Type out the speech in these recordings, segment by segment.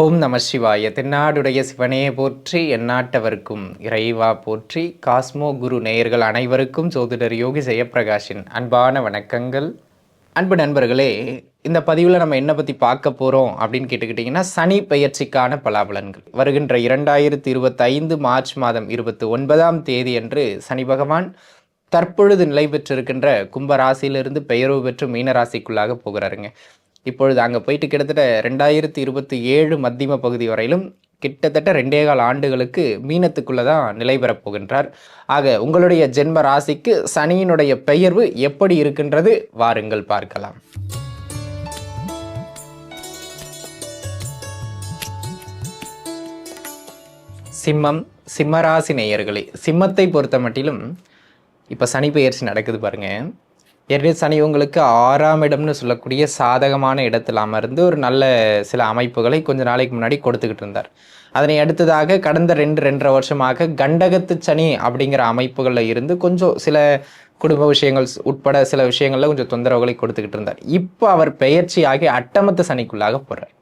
ஓம் நம சிவாய. தென்னாடுடைய சிவனே போற்றி எந்நாட்டவர்க்கும் இறைவா போற்றி. காஸ்மோ குரு நேயர்கள் அனைவருக்கும் சோதிடர் யோகி ஜெயப்பிரகாஷின் அன்பான வணக்கங்கள். அன்பு நண்பர்களே இந்த பதிவில் நம்ம என்ன பற்றி பார்க்க போகிறோம் அப்படின்னு கேட்டுக்கிட்டிங்கன்னா சனி பெயர்ச்சிக்கான பலாபலன்கள். வருகின்ற இரண்டாயிரத்தி இருபத்தைந்து மார்ச் மாதம் இருபத்தி ஒன்பதாம் தேதி அன்று சனி பகவான் தற்பொழுது நிலை பெற்றிருக்கின்ற கும்பராசியிலிருந்து பெயர்வு பெற்று மீனராசிக்குள்ளாக போகிறாருங்க. இப்பொழுது அங்கே போயிட்டு கிட்டத்தட்ட ரெண்டாயிரத்தி இருபத்தி ஏழு மத்தியம பகுதி வரையிலும் கிட்டத்தட்ட ரெண்டே கால் ஆண்டுகளுக்கு மீனத்துக்குள்ளே தான் நிலை பெறப் போகின்றார் ஆக உங்களுடைய ஜென்ம ராசிக்கு சனியினுடைய பெயர்வு எப்படி இருக்கின்றது? வாருங்கள் பார்க்கலாம். சிம்மம் சிம்மராசி நேயர்களே சிம்மத்தை பொறுத்த மட்டிலும் இப்போ சனி பெயர்ச்சி நடக்குது பாருங்கள் ஏற்கனவே சனி உங்களுக்கு ஆறாம் இடம்னு சொல்லக்கூடிய சாதகமான இடத்தில் அமர்ந்து ஒரு நல்ல சில அமைப்புகளை கொஞ்ச நாளைக்கு முன்னாடி கொடுத்துக்கிட்டு இருந்தார். அதனை அடுத்ததாக கடந்த ரெண்டு ரெண்டரை வருஷமாக கண்டகத்து சனி அப்படிங்கிற அமைப்புகளில் இருந்து கொஞ்சம் சில குடும்ப விஷயங்கள் உட்பட சில விஷயங்களில் கொஞ்சம் தொந்தரவுகளை கொடுத்துக்கிட்டு இருந்தார். இப்போ அவர் பெயர்ச்சி ஆகி அட்டமத்து சனிக்குள்ளாக போகிறார்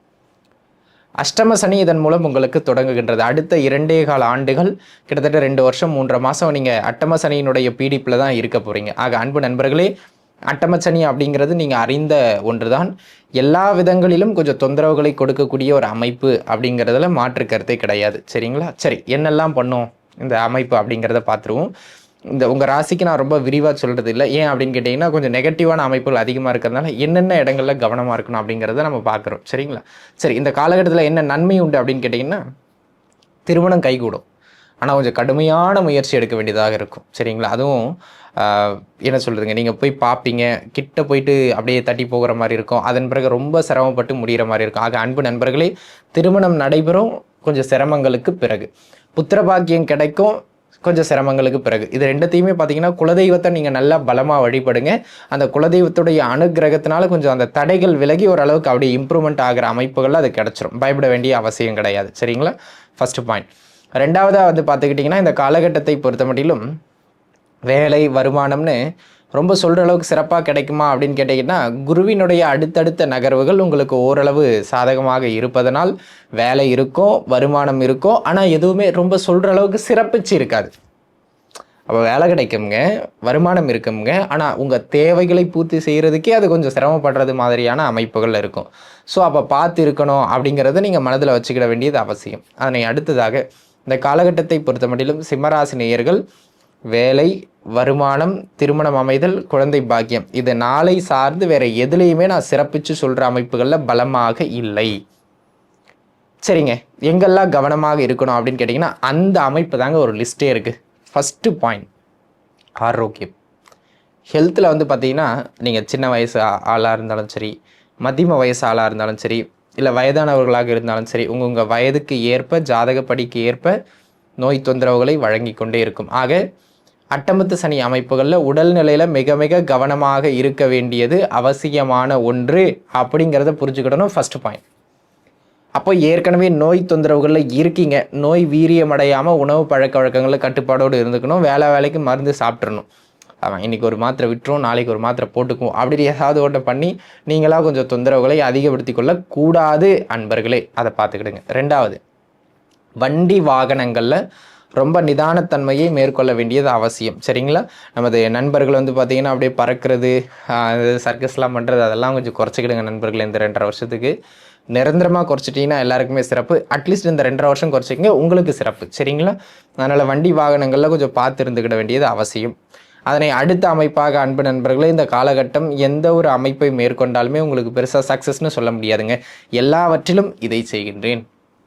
அஷ்டம சனி இதன் மூலம் உங்களுக்கு தொடங்குகின்றது. அடுத்த இரண்டே கால ஆண்டுகள் கிட்டத்தட்ட ரெண்டு வருஷம் மூன்றரை மாதம் நீங்கள் அட்டம சனியினுடைய பீடிப்பில் தான் இருக்க போகிறீங்க ஆக அன்பு நண்பர்களே அட்டமச்சனி அப்படிங்கிறது நீங்கள் அறிந்த ஒன்று தான் எல்லா விதங்களிலும் கொஞ்சம் தொந்தரவுகளை கொடுக்கக்கூடிய ஒரு அமைப்பு அப்படிங்கிறதுல மாற்று கருத்தே கிடையாது. சரிங்களா? சரி என்னெல்லாம் பண்ணும் இந்த அமைப்பு அப்படிங்கிறத பார்த்துருவோம். இந்த உங்கள் ராசிக்கு நான் ரொம்ப விரிவாக சொல்கிறது இல்லை. ஏன் அப்படின்னு கேட்டிங்கன்னா கொஞ்சம் நெகட்டிவான அமைப்புகள் அதிகமாக இருக்கிறதுனால என்னென்ன இடங்களில் கவனமாக இருக்கணும் அப்படிங்கிறத நம்ம பார்க்குறோம். சரிங்களா? சரி இந்த காலகட்டத்தில் என்ன நன்மை உண்டு அப்படின்னு கேட்டிங்கன்னா திருமணம் கைகூடும். ஆனால் கொஞ்சம் கடுமையான முயற்சி எடுக்க வேண்டியதாக இருக்கும். சரிங்களா? அதுவும் என்ன சொல்கிறதுங்க நீங்கள் போய் பார்ப்பீங்க கிட்ட போயிட்டு அப்படியே தட்டி போகிற மாதிரி இருக்கும். அதன் பிறகு ரொம்ப சிரமப்பட்டு முடிகிற மாதிரி இருக்கும். ஆக அன்பு நண்பர்களே திருமணம் நடைபெறும் கொஞ்சம் சிரமங்களுக்கு பிறகு. புத்திரபாக்கியம் கிடைக்கும் கொஞ்சம் சிரமங்களுக்கு பிறகு. இது ரெண்டத்தையுமே பார்த்தீங்கன்னா குலதெய்வத்தை நீங்கள் நல்லா பலமாக வழிபடுங்க. அந்த குலதெய்வத்துடைய அனுகிரகத்தினால கொஞ்சம் அந்த தடைகள் விலகி ஓரளவுக்கு அப்படியே இம்ப்ரூவ்மெண்ட் ஆகிற அமைப்புகள் அது கிடச்சிரும். பயப்பட வேண்டிய அவசியம் கிடையாது. சரிங்களா? ஃபஸ்ட்டு பாயிண்ட் ரெண்டாவதாக வந்து பார்த்துக்கிட்டிங்கன்னா இந்த காலகட்டத்தை பொறுத்த மட்டிலும் வேலை வருமானம்னு ரொம்ப சொல்கிற அளவுக்கு சிறப்பாக கிடைக்குமா அப்படின்னு கேட்டிங்கன்னா குருவினுடைய அடுத்தடுத்த நகர்வுகள் உங்களுக்கு ஓரளவு சாதகமாக இருப்பதனால் வேலை இருக்கும் வருமானம் இருக்கும் ஆனால் எதுவுமே ரொம்ப சொல்கிற அளவுக்கு சிறப்பிச்சு இருக்காது. அப்போ வேலை கிடைக்குங்க வருமானம் இருக்குங்க ஆனால் உங்கள் தேவைகளை பூர்த்தி செய்கிறதுக்கே அது கொஞ்சம் சிரமப்படுறது மாதிரியான அமைப்புகள் இருக்கும். ஸோ அப்போ பார்த்து இருக்கணும் அப்படிங்கிறத நீங்கள் மனதில் வச்சுக்கிட வேண்டியது அவசியம். அதனை அடுத்ததாக இந்த காலகட்டத்தை பொறுத்த மட்டிலும் சிம்மராசி நேயர்கள் வேலை வருமானம் திருமணம் அமைதல் குழந்தை பாக்கியம். இது நாளை சார்ந்து வேற எதுலேயுமே நான் சிறப்பிச்சு சொல்கிற அமைப்புகளில் பலமாக இல்லை. சரிங்க. எங்கெல்லாம் கவனமாக இருக்கணும் அப்படின்னு கேட்டிங்கன்னா அந்த அமைப்பு தாங்க ஒரு லிஸ்ட்டே இருக்குது ஃபஸ்ட்டு பாயிண்ட் ஆரோக்கியம். ஹெல்த்தில் வந்து பார்த்தீங்கன்னா நீங்கள் சின்ன வயசு ஆளாக இருந்தாலும் சரி மதியம வயசு ஆளாக இருந்தாலும் சரி இல்லை வயதானவர்களாக இருந்தாலும் சரி உங்கள் உங்கள் வயதுக்கு ஏற்ப ஜாதகப்படிக்கு ஏற்ப நோய் தொந்தரவுகளை வழங்கி கொண்டே இருக்கும். ஆக அட்டமத்து சனி அமைப்புகளில் உடல்நிலையில் மிக மிக கவனமாக இருக்க வேண்டியது அவசியமான ஒன்று அப்படிங்கிறத புரிஞ்சுக்கிடணும் ஃபர்ஸ்ட் பாயிண்ட் அப்போ ஏற்கனவே நோய் தொந்தரவுகளில் இருக்கீங்க. நோய் வீரியமடையாமல் உணவு பழக்க வழக்கங்களில் கட்டுப்பாடோடு இருந்துக்கணும். வேலை வேலைக்கு மருந்து சாப்பிட்றணும் அவன் இன்றைக்கி ஒரு மாத்திரை விட்டுரும் நாளைக்கு ஒரு மாத்திரை போட்டுக்குவோம். அப்படி ஏதாவது ஒன்று பண்ணி நீங்களாக கொஞ்சம் தொந்தரவுகளை அதிகப்படுத்தி கொள்ளக்கூடாது அன்பர்களே. அதை பார்த்துக்கிடுங்க. ரெண்டாவது வண்டி வாகனங்களில் ரொம்ப நிதானத்தன்மையை மேற்கொள்ள வேண்டியது அவசியம். சரிங்களா? நமது நண்பர்கள் வந்து பார்த்திங்கன்னா அப்படியே பறக்கிறது சர்க்கஸ்லாம் பண்ணுறது அதெல்லாம் கொஞ்சம் குறைச்சிக்கிடுங்க நண்பர்கள் இந்த ரெண்டரை வருஷத்துக்கு. நிரந்தரமாக குறைச்சிட்டிங்கன்னா எல்லாருக்குமே சிறப்பு. அட்லீஸ்ட் இந்த ரெண்டரை வருஷம் குறைச்சிக்கிங்க உங்களுக்கு சிறப்பு. சரிங்களா? அதனால் வண்டி வாகனங்களில் கொஞ்சம் பார்த்து இருந்துக்கிட வேண்டியது அவசியம். அதனை அடுத்த அமைப்பாக அன்பு நண்பர்களே இந்த காலகட்டம் எந்த ஒரு அமைப்பை மேற்கொண்டாலுமே உங்களுக்கு பெருசாக சக்ஸஸ்னு சொல்ல முடியாதுங்க. எல்லாவற்றிலும் இதை செய்கின்றேன்.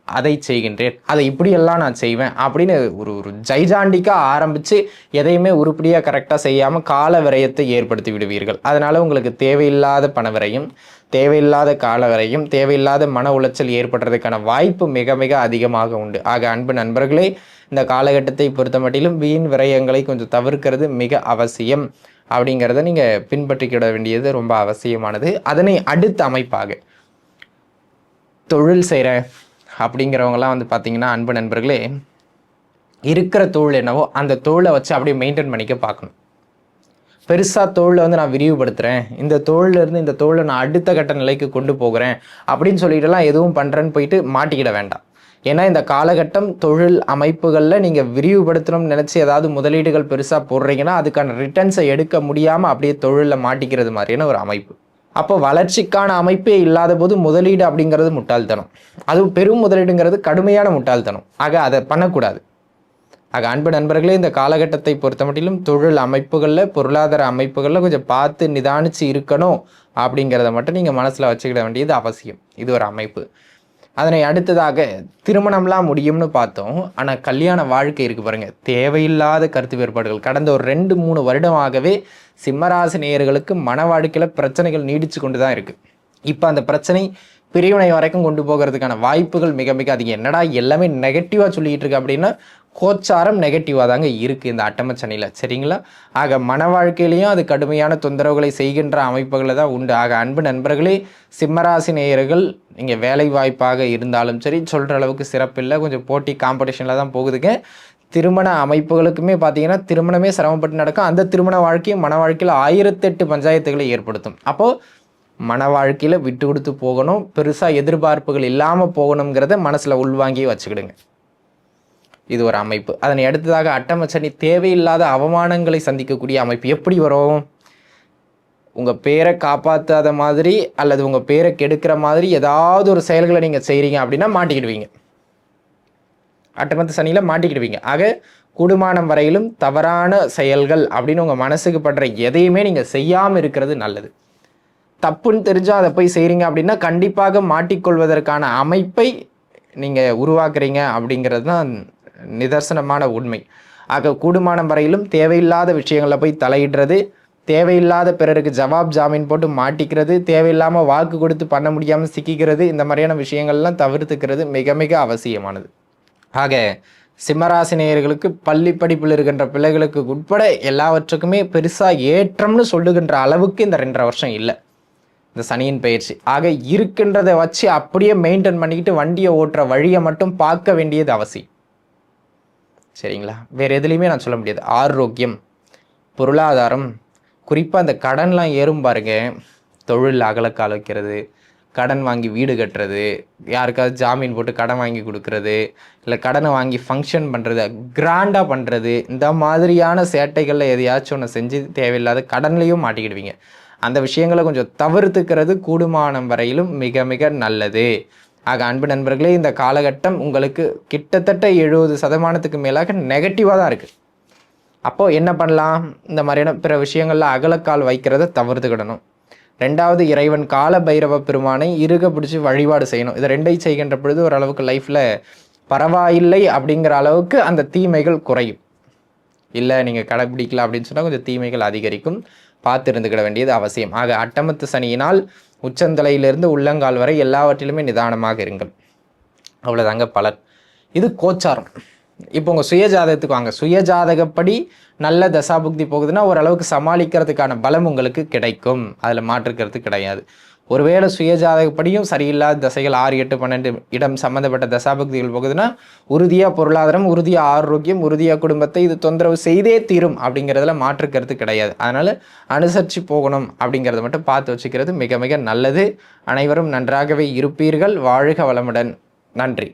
அதை செய்கின்றேன். அதை இப்படியெல்லாம் நான் செய்வேன் அப்படின்னு ஒரு ஒரு ஜைஜாண்டிக்காக ஆரம்பித்து எதையுமே உருப்படியாக கரெக்டாக செய்யாமல் கால விரயத்தை ஏற்படுத்தி விடுவீர்கள். அதனால் உங்களுக்கு தேவையில்லாத பணவரையும் தேவையில்லாத கால வரையும் தேவையில்லாத மன உளைச்சல் ஏற்படுறதுக்கான வாய்ப்பு மிக மிக அதிகமாக உண்டு. ஆக அன்பு நண்பர்களே இந்த காலகட்டத்தை பொறுத்த மட்டிலும் வீண் விரயங்களை கொஞ்சம் தவிர்க்கிறது மிக அவசியம். அப்படிங்கிறத நீங்கள் பின்பற்றிக்கிட வேண்டியது ரொம்ப அவசியமானது. அதனை அடுத்த அமைப்பாக தொழில் செய்கிற அப்படிங்கிறவங்கலாம் வந்து பார்த்திங்கன்னா அன்பு நண்பர்களே இருக்கிற தொழில் என்னவோ அந்த தொழிலை வச்சு அப்படியே மெயின்டைன் பண்ணிக்க பார்க்கணும். பெருசாக தோளில் வந்து நான் விரிவுபடுத்துகிறேன் இந்த தோல்ல இருந்து இந்த தோலை நான் அடுத்த கட்ட நிலைக்கு கொண்டு போகிறேன் அப்படின்னு சொல்லிட்டுலாம் எதுவும் பண்ணுறேன்னு போயிட்டு மாட்டிக்கிட வேண்டாம். ஏன்னா இந்த காலகட்டம் தொழில் அமைப்புகளில் நீங்கள் விரிவுபடுத்தணும்னு நினச்சி ஏதாவது முதலீடுகள் பெருசாக போடுறீங்கன்னா அதுக்கான ரிட்டர்ன்ஸை எடுக்க முடியாமல் அப்படியே தொழிலில் மாட்டிக்கிறது மாதிரியான ஒரு அமைப்பு. அப்போ வளர்ச்சிக்கான அமைப்பே இல்லாத போது முதலீடு அப்படிங்கிறது முட்டாள்தனம். அதுவும் பெரும் முதலீடுங்கிறது கடுமையான முட்டாள்தனம். ஆக அதை பண்ணக்கூடாது. ஆக அன்பு நண்பர்களே இந்த காலகட்டத்தை பொறுத்த மட்டிலும் தொழில் அமைப்புகளில் பொருளாதார அமைப்புகளில் கொஞ்சம் பார்த்து நிதானிச்சு இருக்கணும் அப்படிங்கிறத மட்டும் நீங்கள் மனசில் வச்சுக்கிட வேண்டியது அவசியம். இது ஒரு அமைப்பு. அதனை அடுத்ததாக திருமணம்லாம் முடியும்னு பார்த்தோம். ஆனால் கல்யாண வாழ்க்கை இருக்கு பாருங்க. தேவையில்லாத கருத்து வேறுபாடுகள். கடந்த ஒரு ரெண்டு மூணு வருடமாகவே சிம்மராசி நேயர்களுக்கு மன வாழ்க்கையில் பிரச்சனைகள் நீடிச்சு கொண்டு தான் இருக்கு. இப்போ அந்த பிரச்சனை பிரிவினை வரைக்கும் கொண்டு போகிறதுக்கான வாய்ப்புகள் மிக மிக அதிகம். என்னடா எல்லாமே நெகட்டிவாக சொல்லிட்டு இருக்கு அப்படின்னா கோச்சாரம் நெகட்டிவாக தாங்க இருக்குது இந்த அட்டமச்சனியில். சரிங்களா? ஆக மன வாழ்க்கையிலையும் அது கடுமையான தொந்தரவுகளை செய்கின்ற அமைப்புகளை தான் உண்டு. ஆக அன்பு நண்பர்களே சிம்மராசி நேயர்கள் நீங்கள் வேலை வாய்ப்பாக இருந்தாலும் சரி சொல்கிற அளவுக்கு சிறப்பில்லை. கொஞ்சம் போட்டி காம்படிஷனில் தான் போகுதுங்க. திருமண அமைப்புகளுக்குமே பார்த்தீங்கன்னா திருமணமே சிரமப்பட்டு நடக்கும். அந்த திருமண வாழ்க்கையும் மன வாழ்க்கையில் ஆயிரத்தெட்டு பஞ்சாயத்துகளை ஏற்படுத்தும். அப்போது மன வாழ்க்கையில் விட்டு கொடுத்து போகணும். பெருசாக எதிர்பார்ப்புகள் இல்லாமல் போகணுங்கிறத மனசில் உள்வாங்கி வச்சுக்கிடுங்க. இது ஒரு அமைப்பு. அதனை அடுத்ததாக அட்டமச்சனி தேவையில்லாத அவமானங்களை சந்திக்கக்கூடிய அமைப்பு எப்படி வரும்? உங்கள் பேரை காப்பாற்றாத மாதிரி அல்லது உங்கள் பேரை கெடுக்கிற மாதிரி ஏதாவது ஒரு செயல்களை நீங்கள் செய்கிறீங்க அப்படின்னா மாட்டிக்கிடுவீங்க. அட்டமத்து சனியில் மாட்டிக்கிடுவீங்க. ஆக கூடுமானம் வரையிலும் தவறான செயல்கள் அப்படின்னு உங்கள் மனசுக்கு படுற எதையுமே நீங்கள் செய்யாமல் இருக்கிறது நல்லது. தப்புன்னு தெரிஞ்சால் அதை போய் செய்கிறீங்க அப்படின்னா கண்டிப்பாக மாட்டிக்கொள்வதற்கான அமைப்பை நீங்கள் உருவாக்குறீங்க அப்படிங்கிறது தான் நிதர்சனமான உண்மை. ஆக கூடுமானம் வரையிலும் தேவையில்லாத விஷயங்களில் போய் தலையிடுறது தேவையில்லாத பிறருக்கு ஜவாப் ஜாமீன் போட்டு மாட்டிக்கிறது தேவையில்லாமல் வாக்கு கொடுத்து பண்ண முடியாமல் சிக்கிக்கிறது இந்த மாதிரியான விஷயங்கள்லாம் தவிர்த்துக்கிறது மிக மிக அவசியமானது. ஆக சிம்மராசினியர்களுக்கு பள்ளி படிப்பில் இருக்கின்ற பிள்ளைகளுக்கு உட்பட எல்லாவற்றுக்குமே பெருசாக ஏற்றம்னு சொல்லுகின்ற அளவுக்கு இந்த ரெண்டரை வருஷம் இல்லை. இந்த சனியின் பயிற்சி. ஆக இருக்கின்றதை வச்சு அப்படியே மெயின்டைன் பண்ணிக்கிட்டு வண்டியை ஓட்டுற வழியை மட்டும் பார்க்க வேண்டியது அவசியம். சரிங்களா? வேறு எதுலேயுமே நான் சொல்ல முடியாது. ஆரோக்கியம் பொருளாதாரம் குறிப்பாக அந்த கடன்லாம் ஏறும் பாருங்க. தொழில் அகலக்கால் வைக்கிறது கடன் வாங்கி வீடு கட்டுறது யாருக்காவது ஜாமீன் போட்டு கடன் வாங்கி கொடுக்கறது இல்லை கடனை வாங்கி ஃபங்க்ஷன் பண்ணுறது கிராண்டாக பண்ணுறது இந்த மாதிரியான சேட்டைகளில் எதையாச்சும் ஒன்று செஞ்சு தேவையில்லாத கடன்லையும் மாட்டிக்கிடுவீங்க. அந்த விஷயங்களை கொஞ்சம் தவிர்த்துக்கிறது கூடுமானம் வரையிலும் மிக மிக நல்லது. ஆக அன்பு நண்பர்களே இந்த காலகட்டம் உங்களுக்கு கிட்டத்தட்ட எழுபது சதமானத்துக்கு மேலாக நெகட்டிவாக தான் இருக்குது அப்போது என்ன பண்ணலாம்? இந்த மாதிரியான பிற விஷயங்களில் அகலக்கால் வைக்கிறத தவிர்த்துக்கிடணும். ரெண்டாவது இறைவன் கால பைரவ பெருமானை இறுக பிடிச்சி வழிபாடு செய்யணும். இதை ரெண்டையும் செய்கின்ற பொழுது ஓரளவுக்கு லைஃப்பில் பரவாயில்லை அப்படிங்கிற அளவுக்கு அந்த தீமைகள் குறையும். இல்லை நீங்கள் கடைப்பிடிக்கல அப்படின்னு சொன்னால் கொஞ்சம் தீமைகள் அதிகரிக்கும். பார்த்து இருந்துக்கிட வேண்டியது அவசியம். ஆக அட்டமத்து சனியினால் உச்சந்தலையிலிருந்து உள்ளங்கால் வரை எல்லாவற்றிலுமே நிதானமாக இருங்கள். அவ்வளோதாங்க பலர் இது கோச்சாரம். இப்போ உங்கள் சுயஜாதகத்துக்கு வாங்க. சுயஜாதகப்படி நல்ல தசாபுக்தி போகுதுன்னா ஓரளவுக்கு சமாளிக்கிறதுக்கான பலம் உங்களுக்கு கிடைக்கும். அதில் மாற்றுக்கிறது கிடையாது. ஒருவேளை சுயஜாதகப்படியும் சரியில்லாத தசைகள் ஆறு எட்டு பன்னெண்டு இடம் சம்மந்தப்பட்ட தசாபக்திகள் போகுதுன்னா உறுதியாக பொருளாதாரம் உறுதியாக ஆரோக்கியம் உறுதியாக குடும்பத்தை இது தொந்தரவு செய்தே தீரும் அப்படிங்கிறதுல கருத்து கிடையாது. அதனால் அனுசரித்து போகணும் அப்படிங்கிறத மட்டும் பார்த்து வச்சுக்கிறது மிக மிக நல்லது. அனைவரும் நன்றாகவே இருப்பீர்கள். வாழ்க வளமுடன். நன்றி.